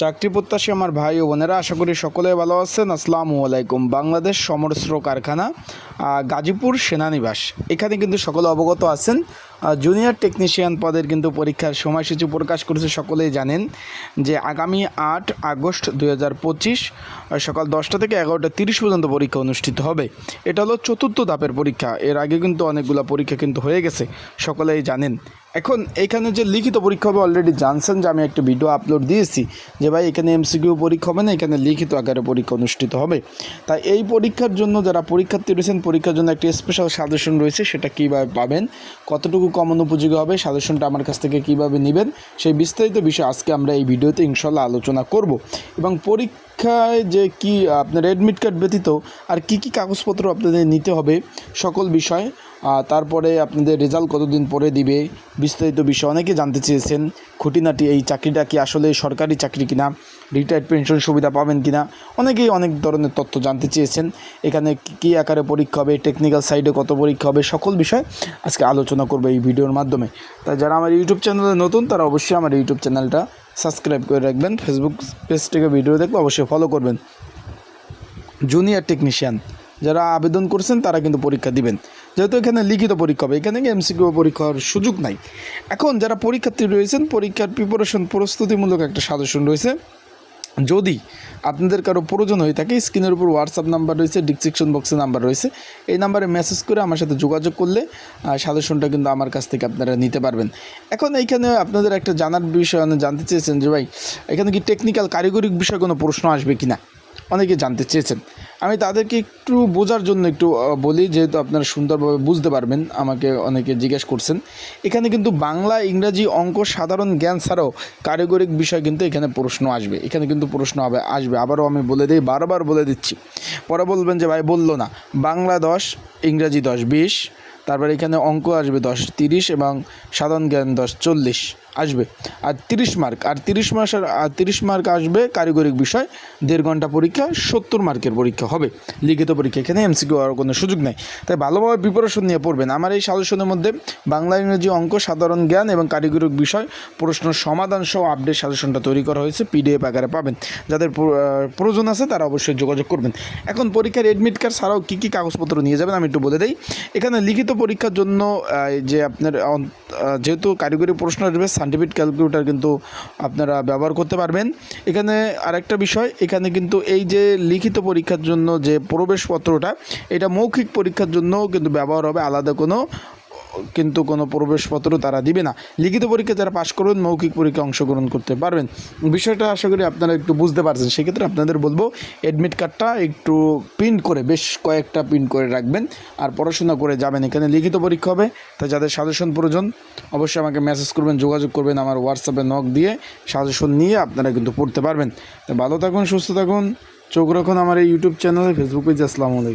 চাকরি প্রত্যাশী আমার ভাই ও বোনেরা, আশা করি সকলে ভালো আছেন। আসসালামু আলাইকুম। বাংলাদেশ সমরস্ত্র কারখানা গাজীপুর সেনানিবাস। এখানে কিন্তু সকলে অবগত আছেন। জুনিয়র টেকনিশিয়ান পদের কিন্তু পরীক্ষার সময়সূচি প্রকাশ করেছে, সকলেই জানেন যে আগামী আট আগস্ট দুই হাজার পঁচিশ সকাল দশটা থেকে এগারোটা তিরিশ পর্যন্ত পরীক্ষা অনুষ্ঠিত হবে। এটা হলো চতুর্থ ধাপের পরীক্ষা। এর আগে কিন্তু অনেকগুলো পরীক্ষা কিন্তু হয়ে গেছে, সকলেই জানেন। এখন এখানে যে লিখিত পরীক্ষা হবে অলরেডি জানছেন যে আমি একটা ভিডিও আপলোড দিয়েছি যে ভাই এখানে এমসিকিউ পরীক্ষা হবে না, এখানে লিখিত আকারে পরীক্ষা অনুষ্ঠিত হবে। তাই এই পরীক্ষার জন্য যারা পরীক্ষার্থী রয়েছেন, পরীক্ষার জন্য একটি স্পেশাল সাজেশন রয়েছে, সেটা কীভাবে পাবেন, কতটুকু কমন উপযোগী হবে সাজেশনটা আমার কাছ থেকে কীভাবে নেবেন, সেই বিস্তারিত বিষয় আজকে আমরা এই ভিডিওতে ইনশাল্লাহ আলোচনা করব। এবং পরীক্ষায় যে কি, আপনার অ্যাডমিট কার্ড ব্যতীত আর কি কি কাগজপত্র আপনাদের নিতে হবে, সকল বিষয় তারপরে আপনাদের রেজাল্ট কতদিন পরে দিবে? বিস্তারিত বিষয় অনেকে জানতে চেয়েছেন, খুঁটিনাটি এই চাকরিটা কি আসলে সরকারি চাকরি কিনা রিটায়ার্ড পেনশন সুবিধা পাবেন কিনা? অনেকেই অনেক ধরনের তথ্য জানতে চেয়েছেন। এখানে কি- আকারে পরীক্ষা হবে টেকনিক্যাল সাইডে কত পরীক্ষা হবে, সকল বিষয় আজকে আলোচনা করব এই ভিডিওর মাধ্যমে। তাই যারা আমার ইউটিউব চ্যানেলে নতুন, তারা অবশ্যই আমার ইউটিউব চ্যানেলটা সাবস্ক্রাইব করে রাখবেন। ফেসবুক পেজ থেকে ভিডিও দেখলে অবশ্যই ফলো করবেন। জুনিয়র টেকনিশিয়ান যারা আবেদন করছেন, তারা কিন্তু পরীক্ষা দিবেন। যেহেতু এখানে লিখিত পরীক্ষা হবে, এখানে এমসিকিউ পরীক্ষার সুযোগ নাই। এখন যারা পরীক্ষার্থী রয়েছেন, পরীক্ষার প্রিপারেশন প্রস্তুতিমূলক একটা সাজেশন রয়েছে। যদি আপনাদের কারও প্রয়োজন হয়ে থাকে স্ক্রিনের উপর হোয়াটসঅ্যাপ নাম্বার রয়েছে ডিসক্রিপশন বক্সে নাম্বার রয়েছে। এই নাম্বারে মেসেজ করে আমার সাথে যোগাযোগ করলে সাজেশনটা কিন্তু আমার কাছ থেকে আপনারা নিতে পারবেন। এখন এইখানে আপনাদের একটা জানার বিষয় জানতে চেয়েছেন যে, ভাই, এখানে কি টেকনিক্যাল কারিগরিক বিষয়ে কোনো প্রশ্ন আসবে কি না অনেকে জানতে চেয়েছেন। আমি তাদেরকে একটু বোঝার জন্য একটু বলি, যেহেতু আপনারা সুন্দরভাবে বুঝতে পারবেন, আমাকে অনেকে জিজ্ঞেস করছেন। এখানে কিন্তু বাংলা, ইংরাজি অঙ্ক সাধারণ জ্ঞান ছাড়াও কারিগরিক বিষয় কিন্তু এখানে প্রশ্ন আসবে। এখানে কিন্তু প্রশ্ন হবে আসবে। আবারও আমি বলে দিই, বারবার বলে দিচ্ছি। পরে বলবেন যে, ভাই, বলল না। বাংলা দশ, ইংরাজি দশ, বিশ, তারপর এখানে অঙ্ক আসবে দশ, তিরিশ এবং সাধারণ জ্ঞান দশ, চল্লিশ। আসবে। আর তিরিশ মার্ক, আর তিরিশ মাসের, আর তিরিশ মার্ক আসবে কারিগরিক বিষয়, দেড় ঘণ্টা পরীক্ষা, সত্তর মার্কের পরীক্ষা হবে। লিখিত পরীক্ষা, এখানে এমসিকিউ আর কোনো সুযোগ নেই। তাই ভালোভাবে প্রিপারেশন নিয়ে পড়বেন। আমার এই সাজেশনের মধ্যে বাংলা ইংরেজি অঙ্ক, সাধারণ জ্ঞান এবং কারিগরিক বিষয়, প্রশ্ন সমাধান সহ আপডেট সাজেশনটা তৈরি করা হয়েছে। পিডিএফ আকারে পাবেন। যাদের প্রয়োজন আছে তারা অবশ্যই যোগাযোগ করবেন। এখন পরীক্ষার এডমিট কার্ড ছাড়াও কী কী কাগজপত্র নিয়ে যাবেন আমি একটু বলে দিই। এখানে লিখিত পরীক্ষার জন্য যে আপনার যেহেতু কারিগরি প্রশ্ন আসবে সার্টিফিকেট ক্যালকুলেটার কিন্তু আপনারা ব্যবহার করতে পারবেন। এখানে আরেকটা বিষয়, এখানে কিন্তু এই যে লিখিত পরীক্ষার জন্য যে প্রবেশপত্রটা, এটা মৌখিক পরীক্ষার জন্য কিন্তু ব্যবহার হবে, আলাদা কোনো কিন্তু কোনো প্রবেশপত্র তারা দিবে না। লিখিত পরীক্ষা যারা পাশ করবেন, মৌখিক পরীক্ষা অংশগ্রহণ করতে পারবেন। বিষয়টা আশা করি আপনারা একটু বুঝতে পারছেন। সেক্ষেত্রে আপনাদের বলব অ্যাডমিট কার্ডটা একটু প্রিন্ট করে, বেশ কয়েকটা প্রিন্ট করে রাখবেন আর পড়াশোনা করে যাবেন। এখানে লিখিত পরীক্ষা হবে। তাই যাদের সাজেশন প্রয়োজন, অবশ্যই আমাকে মেসেজ করবেন, যোগাযোগ করবেন আমার হোয়াটসঅ্যাপে নক দিয়ে সাজেশন নিয়ে আপনারা কিন্তু পড়তে পারবেন। তাই ভালো থাকুন, সুস্থ থাকুন। চোখ রাখুন আমার এই ইউটিউব চ্যানেলে ফেসবুক পেজে আসসালামু আলাইকুম।